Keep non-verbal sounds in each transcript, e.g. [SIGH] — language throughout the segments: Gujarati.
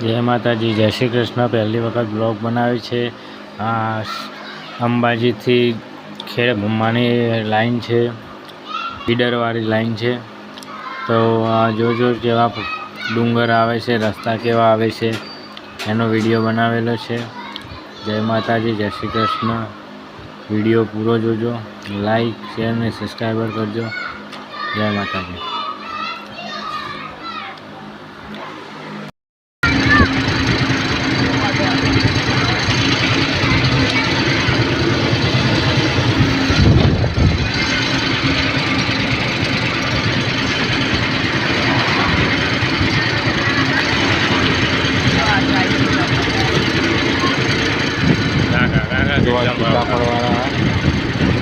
જય માતાજી, જય શ્રી કૃષ્ણ. પહેલી વખત બ્લોગ બનાવે છે. આ અંબાજીથી ખેડ બ્રહ્માની લાઈન છે, બીડરવાળી લાઈન છે. તો આ જોજો કેવા ડુંગર આવે છે, રસ્તા કેવા આવે છે. એનો વીડિયો બનાવેલો છે. જય માતાજી, જય શ્રી કૃષ્ણ. વીડિયો પૂરો જોજો, લાઈક, શેર અને સબસ્ક્રાઈબર કરજો. જય માતાજી જોવા સીતાફળવાળા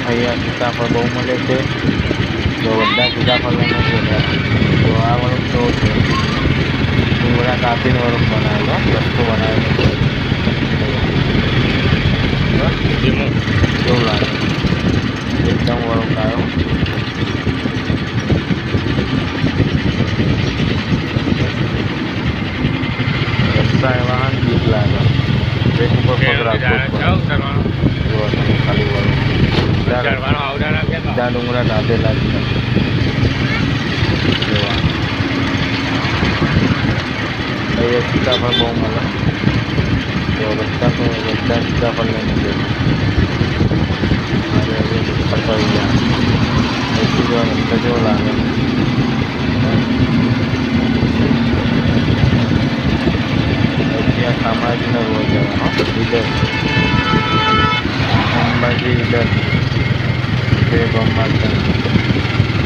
અહીંયા સીતાફળ બહુ મળે છે. તો બધા સીતાફળ લઈને છે, તો આ વરમ તો છે. ડુંગળા કાપીને વરમ બનાવેલો, રસ્તો બનાવેલો. છે ધીમું કેવું લાગે એકદમ વરમ આવ્યો રસ્તા એવા હાન બીક લાગે બ્રેક ઉપર પગ રાખવો જ પડે. જુઓ તમે ખાલી વળો બધા ડુંગરા નાદેલા છે જોવા અહીંયા સીતાફળ બહુ મળે તો બધા તો બધા સીતાફળ લઈને જઈએ મારે હવે પકડી ગયા એથી જો રસ્તા જેવો લાગે ત્યાં સામાજિકનો રોડ જવાનો ઈડર અંબાજી ઈડર બે ગામમાં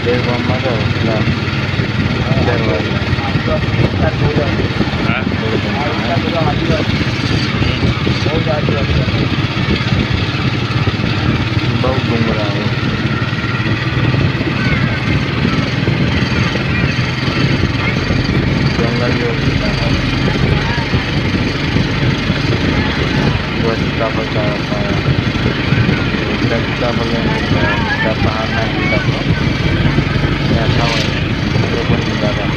બે ગામમાં ઈડર વાળી બહુ ડુંગર આવે જંગલ જેવું વિસ્તાર સીતાફળ સારા સારા બધા સીતાફળ લઈને ગયા બધા પહાડના સીતાફળ ત્યાં ખાવા એ પણ સીતાફળ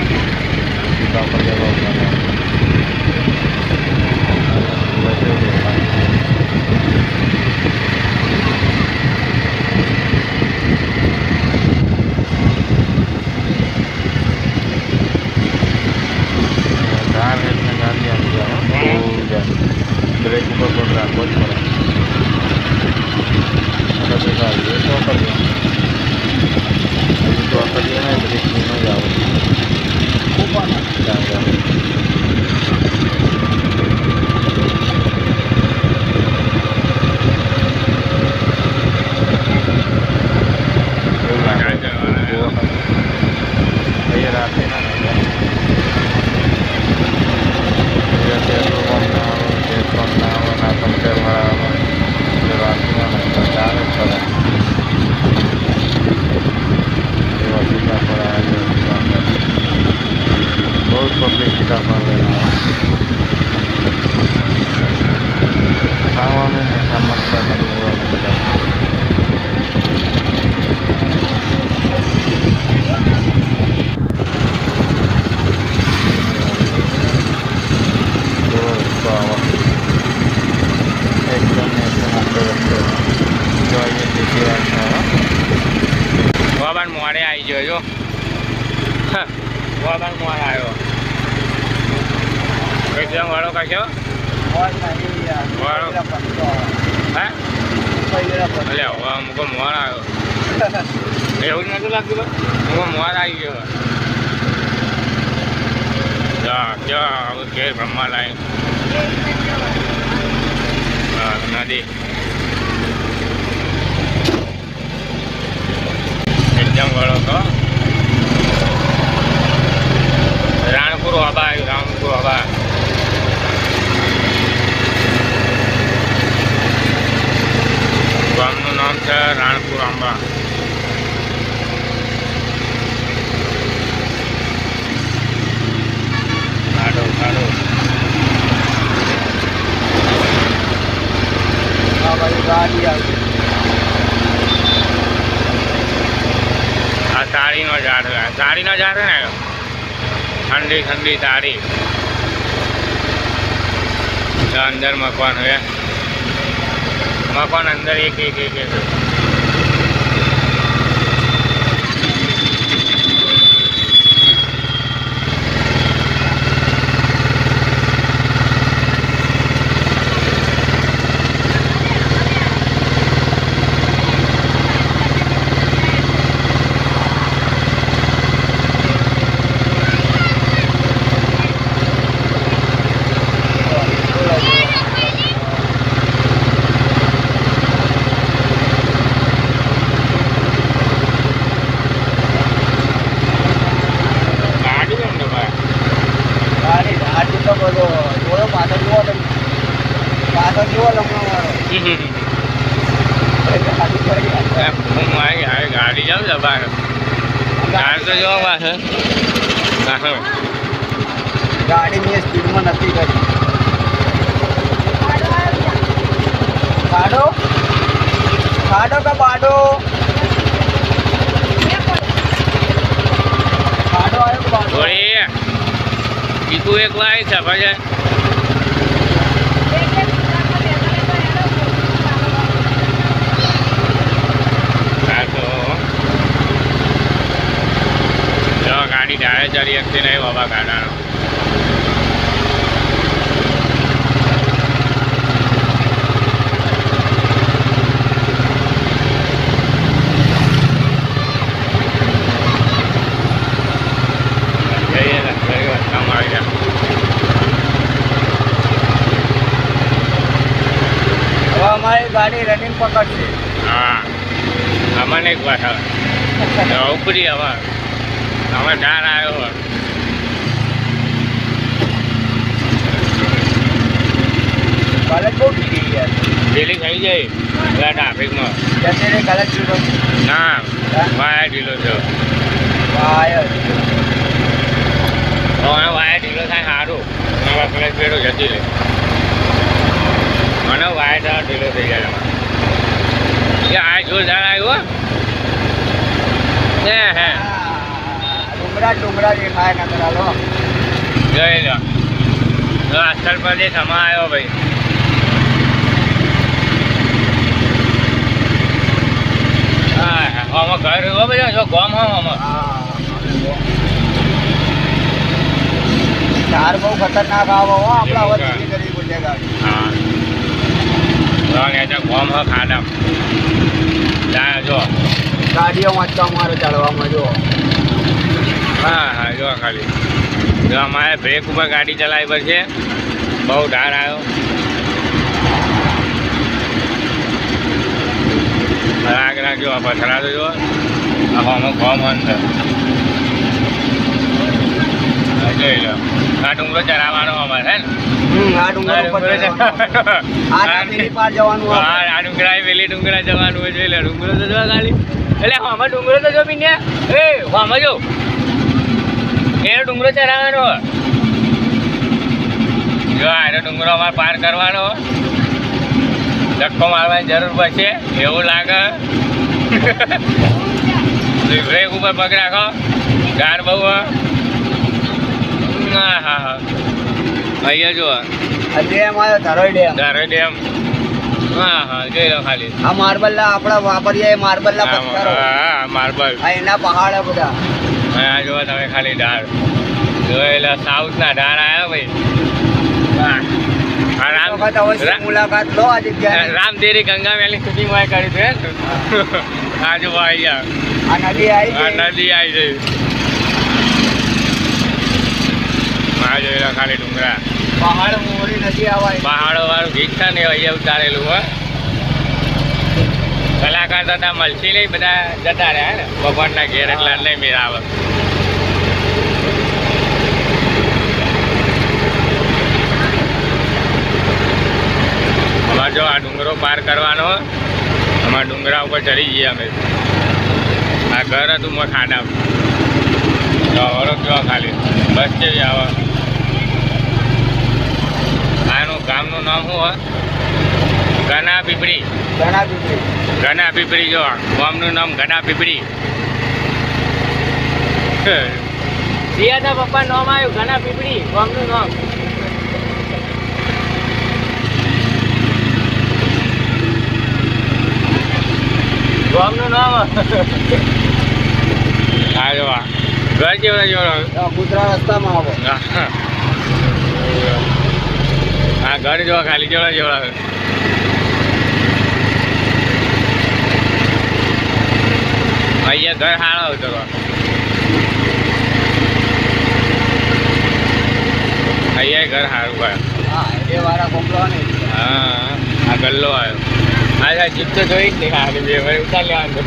સીતાફળ લેવા ઊભા ધાર એટલે ગાડી આવી જાય બહુ જાય બ્રેક ઉપર પગ રાખવો જ પડે પછી ગાડી તો કરીએ હજી તો કરીએ ને બ્રેક નહીં જ આવે ત્યાં જાય એવું લાગે અહીંયા રાખે ના ને બહુ પબ્લિક સીતાફળ ખાવાનું ને સમસ્યા નથી બધા રસ્તો આવો એકદમ ને એકદમ આપણો રસ્તો જો અહીંયા દેખી રહ્યા છો ગોબાન મોડે આવી ગયો હે? એટલે હવે અમુક મોડ આવ્યો. [LAUGHS] એવું નતું લાગતું અમુકો મોડ આવી ગયો. જા ક્યાં હવે ઘેર બ્રહ્મા લાઈન હા નદી એકદમ ગળો તો રાણપુર હવા આવ્યું રાણપુર હવા ગામનું નામ છે રાણપુર આંબા કાઢો કાઢો ગાડી આવી આ તાળીનો ઝાડ છે સાડીનો ઝાડ ને? ઠંડી ઠંડી સાડી તો અંદર મકાન હે? મકાન અંદર એક એક એક એક ગાડી કેમ ને ભાઈ ગાડી તો બધો જોયો પાછળ જુઓ તમે પાછળ જુઓ લમણો વાળો ગાડી જાઉં છે બહાર ગાડી તો જોવા પાસે પાછળ ગાડી મેં સ્પીડમાં નથી કરી ખાડો ખાડો કે બાડો ખાડો આવ્યો બાડો ચીકુ એક લાય છે ભાઈ. ગાડી ડાળે ચાલી શકતી નહીં બાબા ગાડાનો જઈએ ને, જઈએ, કામ આવી જાય હવે અમારી ગાડી રનિંગ પકડશે. હા. અમને એક વાત હવે ઉપરી હવે હવે ધાર આવ્યો હોય. ગલત બહુ ગઈ યાર. પેલી થઈ જાય. પેલા ટ્રાફિકમાં જતે કાલે છૂટો ના. વાયા ઢીલો થયો. વાયર હવે વાયા ઢીલો થાય સારું. પેડો જતી રહે. મને વાયર જરા ઢીલો થઈ ગયા એ આ જોરદાર આવ્યો હો. હે ડુંગરા ડુંગરા દેખાય ના કરાલો જય લો. તો અસ્તર પ્રદેશ હમણાં આવ્યો ભાઈ. હા ઘર હો બધા? જો ગોમ હો ચાર બહુ ખતરનાક આવો હો આપણા ધીરે કરવી ગાડી હા. તો ને તો ગોમ હો ખાડા જા જો ગાડીઓમાં વાંચતા અમારે ચાલવામાં જો હા હા, જો, ખાલી. જો અમારે બ્રેક ઉપર ગાડી ચલાવી પડશે. બહુ ઢાર આવ્યો. રાગ રાખજો પથરા જો, આમાં ગોમ અંદર જોઈ લો આ ડુંગરો ચરાવવાનો અમારે હે આ ડુંગર આ ઉપર ડુંગરો ચડવાનું. આ તાપીની પાર જવાનું હા આ ડુંગરા વેલી ડુંગરા જવાનું હોય એટલે ડુંગરો તો જો ખાલી. એટલે આમાં ડુંગરો તો જો બીને એ આમાં જો. એનો ડુંગરો ચરાવવાનો જો આનો ડુંગરો અમારે પાર કરવાનો ધક્કો મારવાની જરૂર પડશે એવું લાગે. [LAUGHS] બ્રેક ઉપર પગ રાખો. ગાર બહુ હે. હા હા. હા અહીંયા જો આ ડેમ આવ્યો ધરોઈ ડેમ. ધારે ડેમ. હા હા જોઈ લો ખાલી. આ માર્બલના આપણા વાપરીએ એ માર્બલના હા પથ્થરો. હા, માર્બલ. આ એના પહાડ બધા. આ તમે ખાલી ઢાળ જોયેલા સાઉથના ઢાળ આવ્યા ભાઈ. હા. મુલાકાત લો આ રામધેરી રામદેરી ગંગા મેલી શૂટિંગ કરી છે આજુબા જો ભાઈ આ નદી આવી નદી આવી છે આ જોયેલા ખાલી ડુંગરા. પહાડ મોરી નથી આવાય. પહાડો વાળું ભીખતા ને અહીંયા ઉતારેલું હોય કલાકાર થતા મલસી લઈ બધા જતા રહ્યા ને. બપોરના ઘેર એટલા નહીં મેળ આવે. અમારે જો આ ડુંગરો પાર કરવાનો અમારા ડુંગરા ઉપર ચડી જઈએ અમે. આ ઘર હતું મેં ખાડા વરો ખાલી. બસ જેવી આવે આનું ગામનું નામ શું હોય? ગના પીપળી. ઘણા પીપળી. ઘના પીપળી જો ગામનું નામ ઘના પીપળી. સિયાના પપ્પા નામ આવ્યું ઘણા પીપળી ગામનું નામ. ગામનું નામ. આ જો ઘર જેવડા જેવડા કૂતરા રસ્તામાં આવો. હા ઘર જોવા ખાલી જેવડા જેવડા અહીંયા ઘર સારો આવતો હતો અહીંયા ઘર સારું ભાઈ હા એ વાળા કોમલો ને હા આ ગલ્લો આવ્યો આ સાહેબ જીપ તો જોઈ જ નહીં આ બે વાર ઉતાર લેવાનું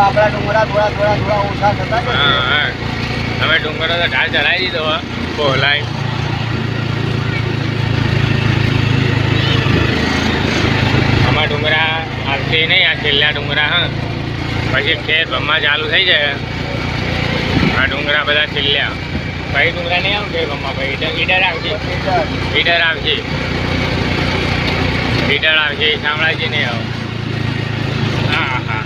આપણા ડુંગરા થોડા થોડા થોડા ઓછા થતા જશે. હા હા. અમે ડુંગરો તો ઢાળ ચડાવી દીધો બોલાય આમાં ડુંગરા આવશે નહીં આ છેલ્લા ડુંગરા હા. પછી ખેર ભમા ચાલુ થઈ જાય. આ ડુંગરા બધા છેલ્લા. પછી ડુંગરા નહીં આવે ખેર ભમા પછી ઈડર ઈડર આવશે ઈડર. આવશે ઈડર આવશે શામળાજી નહીં આવ હા હા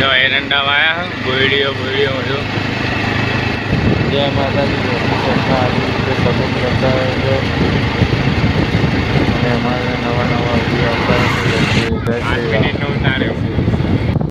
જો એરંડા વાયા બોયડીઓ બોયડીઓ બધું. જય માતાજી. નવા નવા